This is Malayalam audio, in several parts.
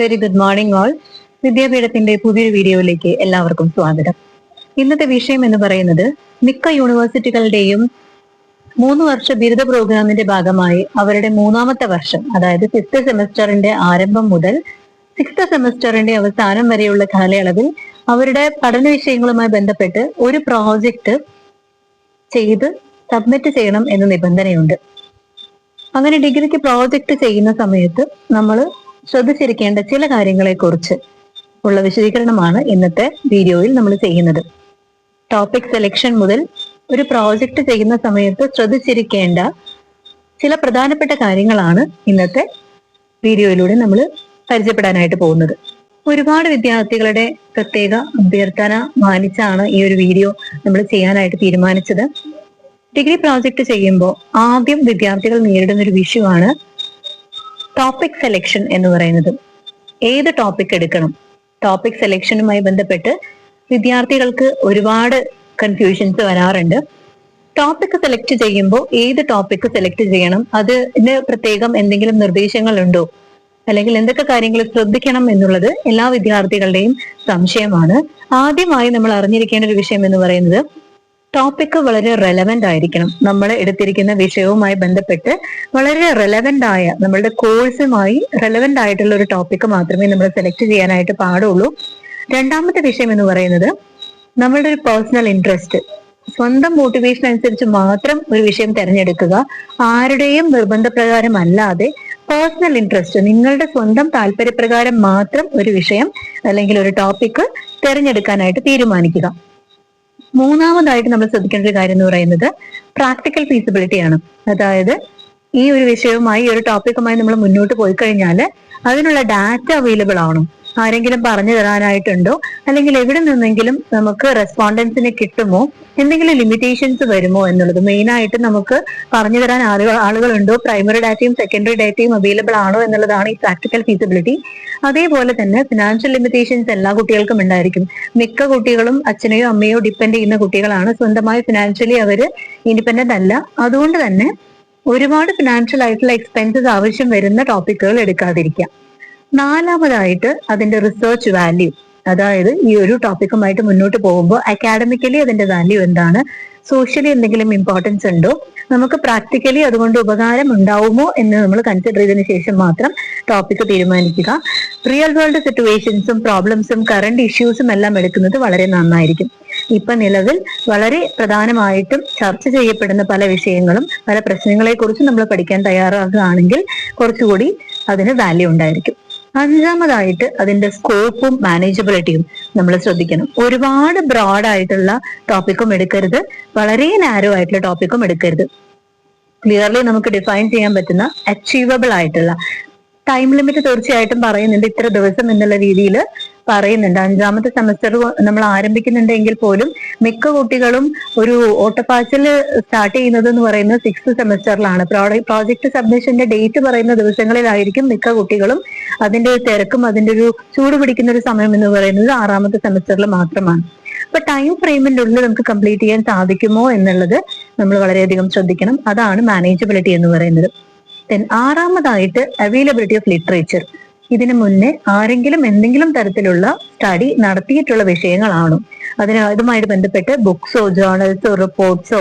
വെരി ഗുഡ് മോർണിംഗ് ഓൾ വിദ്യാപീഠത്തിന്റെ പുതിയൊരു വീഡിയോയിലേക്ക് എല്ലാവർക്കും സ്വാഗതം. ഇന്നത്തെ വിഷയം എന്ന് പറയുന്നത് മിക്ക യൂണിവേഴ്സിറ്റികളുടെയും മൂന്ന് വർഷ ബിരുദ പ്രോഗ്രാമിന്റെ ഭാഗമായി അവരുടെ മൂന്നാമത്തെ വർഷം അതായത് ഫിഫ്ത് സെമസ്റ്ററിന്റെ ആരംഭം മുതൽ സിക്സ്ത് സെമസ്റ്ററിന്റെ അവസാനം വരെയുള്ള കാലയളവിൽ അവരുടെ പഠന വിഷയങ്ങളുമായി ബന്ധപ്പെട്ട് ഒരു പ്രോജക്റ്റ് ചെയ്ത് സബ്മിറ്റ് ചെയ്യണം എന്ന നിബന്ധനയുണ്ട്. അങ്ങനെ ഡിഗ്രിക്ക് പ്രോജക്റ്റ് ചെയ്യുന്ന സമയത്ത് നമ്മൾ ശ്രദ്ധിച്ചിരിക്കേണ്ട ചില കാര്യങ്ങളെ കുറിച്ച് ഉള്ള വിശദീകരണമാണ് ഇന്നത്തെ വീഡിയോയിൽ നമ്മൾ ചെയ്യുന്നത്. ടോപ്പിക് സെലക്ഷൻ മുതൽ ഒരു പ്രോജക്റ്റ് ചെയ്യുന്ന സമയത്ത് ശ്രദ്ധിച്ചിരിക്കേണ്ട ചില പ്രധാനപ്പെട്ട കാര്യങ്ങളാണ് ഇന്നത്തെ വീഡിയോയിലൂടെ നമ്മൾ പരിചയപ്പെടാനായിട്ട് പോകുന്നത്. ഒരുപാട് വിദ്യാർത്ഥികളുടെ പ്രത്യേക അഭ്യർത്ഥന മാനിച്ചാണ് ഈ ഒരു വീഡിയോ നമ്മൾ ചെയ്യാനായിട്ട് തീരുമാനിച്ചത്. ഡിഗ്രി പ്രോജക്റ്റ് ചെയ്യുമ്പോൾ ആദ്യം വിദ്യാർത്ഥികൾ നേരിടുന്ന ഒരു വിഷയമാണ് ടോപ്പിക് സെലക്ഷൻ എന്ന് പറയുന്നത്. ഏത് ടോപ്പിക് എടുക്കണം? ടോപ്പിക് സെലക്ഷനുമായി ബന്ധപ്പെട്ട് വിദ്യാർത്ഥികൾക്ക് ഒരുപാട് കൺഫ്യൂഷൻസ് വരാറുണ്ട്. ടോപ്പിക് സെലക്ട് ചെയ്യുമ്പോൾ ഏത് ടോപ്പിക് സെലക്ട് ചെയ്യണം? അതിന് പ്രത്യേകം എന്തെങ്കിലും നിർദ്ദേശങ്ങൾ ഉണ്ടോ അല്ലെങ്കിൽ എന്തൊക്കെ കാര്യങ്ങൾ ശ്രദ്ധിക്കണം എന്നുള്ളത് എല്ലാ വിദ്യാർത്ഥികളുടെയും സംശയമാണ്. ആദ്യമായി നമ്മൾ അറിഞ്ഞിരിക്കേണ്ട ഒരു വിഷയം എന്ന് പറയുന്നത് ടോപ്പിക് വളരെ റെലവെന്റ് ആയിരിക്കണം. നമ്മൾ എടുത്തിരിക്കുന്ന വിഷയവുമായി ബന്ധപ്പെട്ട് വളരെ റെലവെന്റ് ആയ നമ്മളുടെ കോഴ്സുമായി റെലവെന്റ് ആയിട്ടുള്ള ഒരു ടോപ്പിക് മാത്രമേ നമ്മൾ സെലക്ട് ചെയ്യാനായിട്ട് പാടുള്ളൂ. രണ്ടാമത്തെ വിഷയം എന്ന് പറയുന്നത് നമ്മളുടെ ഒരു പേഴ്സണൽ ഇൻട്രസ്റ്റ് സ്വന്തം മോട്ടിവേഷൻ അനുസരിച്ച് മാത്രം ഒരു വിഷയം തിരഞ്ഞെടുക്കുക ആരുടെയും നിർബന്ധപ്രകാരം അല്ലാതെ പേഴ്സണൽ ഇൻട്രസ്റ്റ് നിങ്ങളുടെ സ്വന്തം താല്പര്യപ്രകാരം മാത്രം ഒരു വിഷയം അല്ലെങ്കിൽ ഒരു ടോപ്പിക് തിരഞ്ഞെടുക്കാനായിട്ട് തീരുമാനിക്കുക. മൂന്നാമതായിട്ട് നമ്മൾ ശ്രദ്ധിക്കേണ്ട ഒരു കാര്യം എന്ന് പറയുന്നത് പ്രാക്ടിക്കൽ ഫീസിബിലിറ്റി ആണ്. അതായത് ഈ ഒരു വിഷയവുമായി ഈ ഒരു ടോപ്പിക്കുമായി നമ്മൾ മുന്നോട്ട് പോയി കഴിഞ്ഞാൽ അതിനുള്ള ഡാറ്റ അവൈലബിൾ ആണോ ആരെങ്കിലും പറഞ്ഞു തരാനായിട്ടുണ്ടോ? അല്ലെങ്കിൽ എവിടെ നിന്നെങ്കിലും നമുക്ക് റെസ്പോണ്ടൻസിനെ കിട്ടുമോ? എന്തെങ്കിലും ലിമിറ്റേഷൻസ് വരുമോ എന്നുള്ളത് മെയിൻ ആയിട്ട് നമുക്ക് പറഞ്ഞു തരാൻ ആളുകൾ ആളുകളുണ്ടോ? പ്രൈമറി ഡാറ്റയും സെക്കൻഡറി ഡാറ്റയും അവൈലബിൾ ആണോ എന്നുള്ളതാണ് ഈ പ്രാക്ടിക്കൽ ഫീസിബിലിറ്റി അതേപോലെ തന്നെ ഫിനാൻഷ്യൽ ലിമിറ്റേഷൻസ് എല്ലാ കുട്ടികൾക്കും ഉണ്ടായിരിക്കും. മിക്ക കുട്ടികളും അച്ഛനെയോ അമ്മയോ ഡിപ്പെൻഡ് ചെയ്യുന്ന കുട്ടികളാണ്. സ്വന്തമായി ഫിനാൻഷ്യലി അവർ ഇൻഡിപെൻഡന്റ് അല്ല. അതുകൊണ്ട് തന്നെ ഒരുപാട് ഫിനാൻഷ്യൽ ആയിട്ടുള്ള എക്സ്പെൻസസ് ആവശ്യം വരുന്ന ടോപ്പിക്കുകൾ എടുക്കാതിരിക്കാം നാലാമതായിട്ട് അതിന്റെ റിസർച്ച് വാല്യൂ അതായത് ഈ ഒരു ടോപ്പിക്കുമായിട്ട് മുന്നോട്ട് പോകുമ്പോൾ അക്കാഡമിക്കലി അതിന്റെ വാല്യൂ എന്താണ്? സോഷ്യലി എന്തെങ്കിലും ഇമ്പോർട്ടൻസ് ഉണ്ടോ? നമുക്ക് പ്രാക്ടിക്കലി അതുകൊണ്ട് ഉപകാരം ഉണ്ടാവുമോ എന്ന് നമ്മൾ കൺസിഡർ ചെയ്തതിനു ശേഷം മാത്രം ടോപ്പിക് തീരുമാനിക്കുക. റിയൽ വേൾഡ് സിറ്റുവേഷൻസും പ്രോബ്ലംസും കറണ്ട് ഇഷ്യൂസും എല്ലാം എടുക്കുന്നത് വളരെ നന്നായിരിക്കും. ഇപ്പൊ നിലവിൽ വളരെ പ്രധാനമായിട്ടും ചർച്ച ചെയ്യപ്പെടുന്ന പല വിഷയങ്ങളും പല പ്രശ്നങ്ങളെ കുറിച്ചും നമ്മൾ പഠിക്കാൻ തയ്യാറാകുകയാണെങ്കിൽ കുറച്ചുകൂടി അതിന് വാല്യൂ ഉണ്ടായിരിക്കും. അഞ്ചാമതായിട്ട് അതിന്റെ സ്കോപ്പും മാനേജബിലിറ്റിയും നമ്മൾ ശ്രദ്ധിക്കണം. ഒരുപാട് ബ്രോഡ് ആയിട്ടുള്ള ടോപ്പിക്കും എടുക്കരുത്. വളരെ നാരോ ആയിട്ടുള്ള ടോപ്പിക്കും എടുക്കരുത്. ക്ലിയർലി നമുക്ക് ഡിഫൈൻ ചെയ്യാൻ പറ്റുന്ന അച്ചീവബിൾ ആയിട്ടുള്ള ടൈം ലിമിറ്റ് തീർച്ചയായിട്ടും പറയുന്നുണ്ട് ഇത്ര ദിവസം എന്നുള്ള രീതിയിൽ പറയുന്നുണ്ട്. അഞ്ചാമത്തെ സെമസ്റ്റർ നമ്മൾ ആരംഭിക്കുന്നുണ്ടെങ്കിൽ പോലും മിക്ക കുട്ടികളും ഒരു ഓട്ടപ്പാച്ചൽ സ്റ്റാർട്ട് ചെയ്യുന്നത് എന്ന് പറയുന്നത് സിക്സ് സെമസ്റ്ററിലാണ്. പ്രോജക്ട് സബ്മിഷന്റെ ഡേറ്റ് പറയുന്ന ദിവസങ്ങളിലായിരിക്കും മിക്ക കുട്ടികളും അതിന്റെ തിരക്കും അതിന്റെ ഒരു ചൂട് പിടിക്കുന്ന ഒരു സമയം എന്ന് പറയുന്നത് ആറാമത്തെ സെമസ്റ്ററിൽ മാത്രമാണ്. അപ്പൊ ടൈം ഫ്രെയിമിന്റെ ഉള്ളിൽ നമുക്ക് കംപ്ലീറ്റ് ചെയ്യാൻ സാധിക്കുമോ എന്നുള്ളത് നമ്മൾ വളരെയധികം ശ്രദ്ധിക്കണം. അതാണ് മാനേജബിലിറ്റി എന്ന് പറയുന്നത്. ദെൻ ആറാമതായിട്ട് അവൈലബിലിറ്റി ഓഫ് ലിറ്ററേച്ചർ ഇതിനു മുന്നേ ആരെങ്കിലും എന്തെങ്കിലും തരത്തിലുള്ള സ്റ്റഡി നടത്തിയിട്ടുള്ള വിഷയങ്ങളാണോ. അതിന് അതുമായിട്ട് ബന്ധപ്പെട്ട് ബുക്സോ ജേർണൽസോ റിപ്പോർട്ട്സോ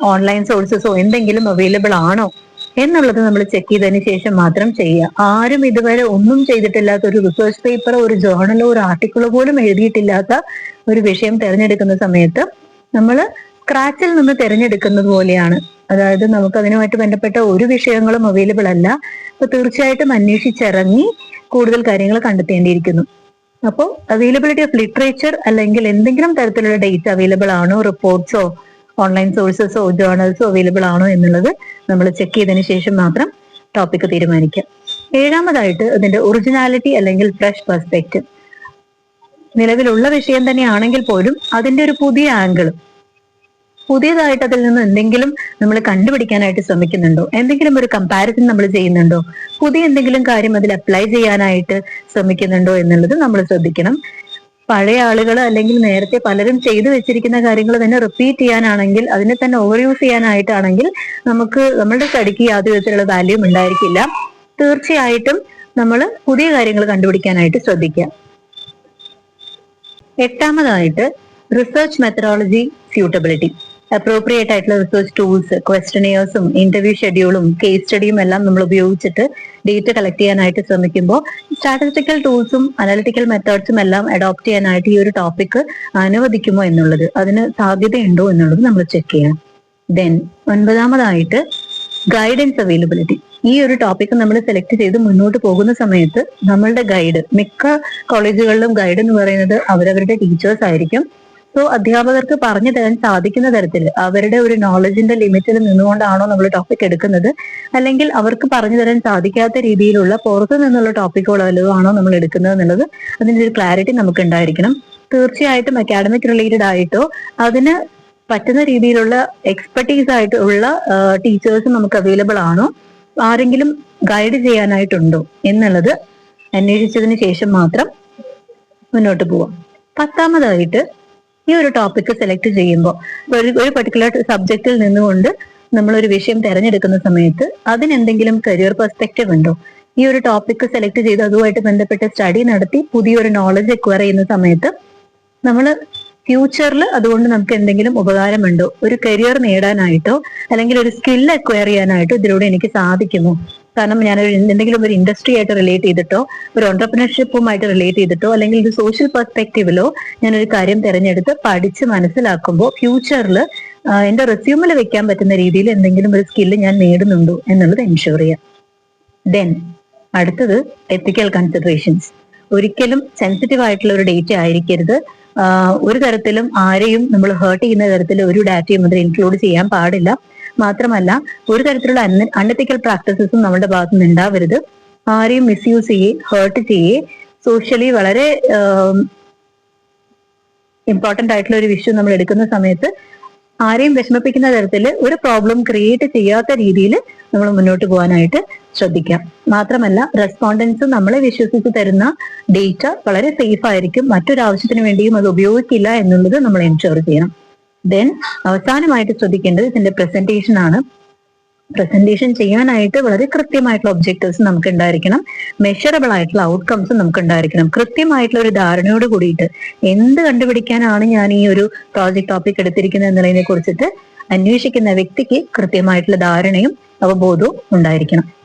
ഓൺലൈൻ സോഴ്സസോ എന്തെങ്കിലും അവൈലബിൾ ആണോ എന്നുള്ളത് നമ്മൾ ചെക്ക് ചെയ്തതിന് ശേഷം മാത്രം ചെയ്യുക. ആരും ഇതുവരെ ഒന്നും ചെയ്തിട്ടില്ലാത്ത ഒരു റിസർച്ച് പേപ്പറോ ഒരു ജേർണലോ ഒരു ആർട്ടിക്കിളോ പോലും എഴുതിയിട്ടില്ലാത്ത ഒരു വിഷയം തിരഞ്ഞെടുക്കുന്ന സമയത്ത് നമ്മൾ സ്ക്രാച്ചിൽ നിന്ന് തിരഞ്ഞെടുക്കുന്നത് പോലെയാണ്. അതായത് നമുക്ക് അതിനുമായിട്ട് ബന്ധപ്പെട്ട ഒരു വിഷയങ്ങളും അവൈലബിൾ അല്ല. അപ്പൊ തീർച്ചയായിട്ടും അന്വേഷിച്ചിറങ്ങി കൂടുതൽ കാര്യങ്ങൾ കണ്ടെത്തേണ്ടിയിരിക്കുന്നു. അപ്പോൾ അവൈലബിലിറ്റി ഓഫ് ലിറ്ററേച്ചർ അല്ലെങ്കിൽ എന്തെങ്കിലും തരത്തിലുള്ള ഡേറ്റ് അവൈലബിൾ ആണോ റിപ്പോർട്ട്സോ ഓൺലൈൻ സോഴ്സസോ ജേണൽസോ അവൈലബിൾ ആണോ എന്നുള്ളത് നമ്മൾ ചെക്ക് ചെയ്തതിന് ശേഷം മാത്രം ടോപ്പിക് തീരുമാനിക്കാം. ഏഴാമതായിട്ട് അതിന്റെ ഒറിജിനാലിറ്റി അല്ലെങ്കിൽ ഫ്രഷ് പെർസ്പെക്റ്റീവ് നിലവിലുള്ള വിഷയം തന്നെയാണെങ്കിൽ പോലും അതിന്റെ ഒരു പുതിയ ആംഗിൾ പുതിയതായിട്ട് അതിൽ നിന്ന് എന്തെങ്കിലും നമ്മൾ കണ്ടുപിടിക്കാനായിട്ട് ശ്രമിക്കുന്നുണ്ടോ? എന്തെങ്കിലും ഒരു കമ്പാരിസൺ നമ്മൾ ചെയ്യുന്നുണ്ടോ? പുതിയ എന്തെങ്കിലും കാര്യം അതിൽ അപ്ലൈ ചെയ്യാനായിട്ട് ശ്രമിക്കുന്നുണ്ടോ എന്നുള്ളത് നമ്മൾ ശ്രദ്ധിക്കണം. പഴയ ആളുകൾ അല്ലെങ്കിൽ നേരത്തെ പലരും ചെയ്തു വെച്ചിരിക്കുന്ന കാര്യങ്ങൾ തന്നെ റിപ്പീറ്റ് ചെയ്യാനാണെങ്കിൽ അതിനെ തന്നെ ഓവർ യൂസ് ചെയ്യാനായിട്ടാണെങ്കിൽ നമുക്ക് നമ്മളുടെ സ്റ്റഡിക്ക് യാതൊരു വിധത്തിലുള്ള വാല്യൂം ഉണ്ടായിരിക്കില്ല. തീർച്ചയായിട്ടും നമ്മൾ പുതിയ കാര്യങ്ങൾ കണ്ടുപിടിക്കാനായിട്ട് ശ്രദ്ധിക്കുക. എട്ടാമതായിട്ട് റിസർച്ച് മെത്തഡോളജി സ്യൂട്ടബിലിറ്റി അപ്രോപ്രിയേറ്റ് ആയിട്ടുള്ള റിസർച്ച് ടൂൾസ് ക്വസ്റ്റനിയേഴ്സും ഇന്റർവ്യൂ ഷെഡ്യൂളും കേസ് സ്റ്റഡിയും എല്ലാം നമ്മൾ ഉപയോഗിച്ചിട്ട് ഡേറ്റ കളക്ട് ചെയ്യാനായിട്ട് ശ്രമിക്കുമ്പോൾ സ്റ്റാറ്റിസ്റ്റിക്കൽ ടൂൾസും അനാലിറ്റിക്കൽ മെത്തേഡ്സും എല്ലാം അഡോപ്റ്റ് ചെയ്യാനായിട്ട് ഈ ഒരു ടോപ്പിക് അനുവദിക്കുമോ എന്നുള്ളത് അതിന് സാധ്യതയുണ്ടോ എന്നുള്ളത് നമ്മൾ ചെക്ക് ചെയ്യണം. ദെൻ ഒൻപതാമതായിട്ട് ഗൈഡൻസ് അവൈലബിലിറ്റി ഈ ഒരു ടോപ്പിക് നമ്മൾ സെലക്ട് ചെയ്ത് മുന്നോട്ട് പോകുന്ന സമയത്ത് നമ്മളുടെ ഗൈഡ് മിക്ക കോളേജുകളിലും ഗൈഡ് എന്ന് പറയുന്നത് അവരവരുടെ ടീച്ചേഴ്സ് ആയിരിക്കും. സോ അധ്യാപകർക്ക് പറഞ്ഞു തരാൻ സാധിക്കുന്ന തരത്തിൽ അവരുടെ ഒരു നോളജിന്റെ ലിമിറ്റിൽ നിന്നുകൊണ്ടാണോ നമ്മൾ ടോപ്പിക് എടുക്കുന്നത്? അല്ലെങ്കിൽ അവർക്ക് പറഞ്ഞു തരാൻ സാധിക്കാത്ത രീതിയിലുള്ള പുറത്തു നിന്നുള്ള ടോപ്പിക്കുകൾ വല്ലതും ആണോ നമ്മൾ എടുക്കുന്നത് എന്നുള്ളത് അതിന്റെ ഒരു ക്ലാരിറ്റി നമുക്ക് ഉണ്ടായിരിക്കണം. തീർച്ചയായിട്ടും അക്കാഡമിക് റിലേറ്റഡ് ആയിട്ടോ അതിന് പറ്റുന്ന രീതിയിലുള്ള എക്സ്പെർട്ടീസ് ആയിട്ട് ഉള്ള ടീച്ചേഴ്സ് നമുക്ക് അവൈലബിൾ ആണോ? ആരെങ്കിലും ഗൈഡ് ചെയ്യാനായിട്ടുണ്ടോ എന്നുള്ളത് അന്വേഷിച്ചതിന് ശേഷം മാത്രം മുന്നോട്ട് പോവാം. പത്താമതായിട്ട് ഈ ഒരു ടോപ്പിക് സെലക്ട് ചെയ്യുമ്പോൾ ഒരു ഒരു പർട്ടിക്കുലർ സബ്ജക്റ്റിൽ നിന്നുകൊണ്ട് നമ്മൾ ഒരു വിഷയം തിരഞ്ഞെടുക്കുന്ന സമയത്ത് അതിനെന്തെങ്കിലും കരിയർ പെർസ്പെക്റ്റീവ് ഉണ്ടോ? ഈ ഒരു ടോപ്പിക് സെലക്ട് ചെയ്ത് അതുമായിട്ട് ബന്ധപ്പെട്ട സ്റ്റഡി നടത്തി പുതിയൊരു നോളജ് എക്വയർ ചെയ്യുന്ന സമയത്ത് നമ്മൾ ഫ്യൂച്ചറിൽ അതുകൊണ്ട് നമുക്ക് എന്തെങ്കിലും ഉപകാരമുണ്ടോ? ഒരു കരിയർ നേടാനായിട്ടോ അല്ലെങ്കിൽ ഒരു സ്കിൽ അക്വയർ ചെയ്യാനായിട്ടോ ഇതിലൂടെ എനിക്ക് സാധിക്കുമോ? കാരണം ഞാൻ എന്തെങ്കിലും ഒരു ഇൻഡസ്ട്രി ആയിട്ട് റിലേറ്റ് ചെയ്തിട്ടോ ഒരു ഓണ്ടർപ്രണർഷിപ്പുമായിട്ട് റിലേറ്റ് ചെയ്തിട്ടോ അല്ലെങ്കിൽ ഒരു സോഷ്യൽ പെർസ്പെക്റ്റീവിലോ ഞാൻ ഒരു കാര്യം തിരഞ്ഞെടുത്ത് പഠിച്ച് മനസ്സിലാക്കുമ്പോൾ ഫ്യൂച്ചറിൽ എന്റെ റെസ്യൂമിൽ വെക്കാൻ പറ്റുന്ന രീതിയിൽ എന്തെങ്കിലും ഒരു സ്കില്ല് ഞാൻ നേടുന്നുണ്ടോ എന്നുള്ളത് എൻഷുർ ചെയ്യാം. ദെൻ അടുത്തത് എത്തിക്കൽ കൺസിഡറേഷൻസ് ഒരിക്കലും സെൻസിറ്റീവ് ആയിട്ടുള്ള ഒരു ഡേറ്റ ആയിരിക്കരുത്. ഒരു തരത്തിലും ആരെയും നമ്മൾ ഹേർട്ട് ചെയ്യുന്ന തരത്തിൽ ഒരു ഡാറ്റയും അതിൽ ഇൻക്ലൂഡ് ചെയ്യാൻ പാടില്ല. മാത്രമല്ല ഒരു തരത്തിലുള്ള അൺഎത്തിക്കൽ പ്രാക്ടീസസും നമ്മുടെ ഭാഗത്ത് നിന്ന് ഉണ്ടാവരുത്. ആരെയും മിസ്യൂസ് ചെയ്യേ ഹേർട്ട് ചെയ്യേ സോഷ്യലി വളരെ ഇമ്പോർട്ടന്റ് ആയിട്ടുള്ള ഒരു വിഷയം നമ്മൾ എടുക്കുന്ന സമയത്ത് ആരെയും വിഷമിപ്പിക്കുന്ന തരത്തിൽ ഒരു പ്രോബ്ലം ക്രിയേറ്റ് ചെയ്യാത്ത രീതിയിൽ നമ്മൾ മുന്നോട്ട് പോകാനായിട്ട് ശ്രദ്ധിക്കാം. മാത്രമല്ല റെസ്പോണ്ടൻസ് നമ്മളെ വിശ്വസിച്ച് തരുന്ന ഡേറ്റ വളരെ സേഫ് ആയിരിക്കും. മറ്റൊരു ആവശ്യത്തിന് വേണ്ടിയും അത് ഉപയോഗിക്കില്ല എന്നുള്ളത് നമ്മൾ എൻഷുർ ചെയ്യണം. ദെൻ അവസാനമായിട്ട് ശ്രദ്ധിക്കേണ്ടത് ഇതിന്റെ പ്രസന്റേഷൻ ആണ്. പ്രസന്റേഷൻ ചെയ്യാനായിട്ട് വളരെ കൃത്യമായിട്ടുള്ള ഒബ്ജക്റ്റീവ്സ് നമുക്ക് ഉണ്ടായിരിക്കണം. മെഷറബിൾ ആയിട്ടുള്ള ഔട്ട്കംസ് നമുക്ക് ഉണ്ടായിരിക്കണം. കൃത്യമായിട്ടുള്ള ഒരു ധാരണയോട് കൂടിയിട്ട് എന്ത് കണ്ടുപിടിക്കാനാണ് ഞാൻ ഈ ഒരു പ്രോജക്ട് ടോപ്പിക് എടുത്തിരിക്കുന്നത് എന്നുള്ളതിനെ കുറിച്ചിട്ട് അന്വേഷിക്കുന്ന വ്യക്തിക്ക് കൃത്യമായിട്ടുള്ള ധാരണയും അവബോധവും ഉണ്ടായിരിക്കണം.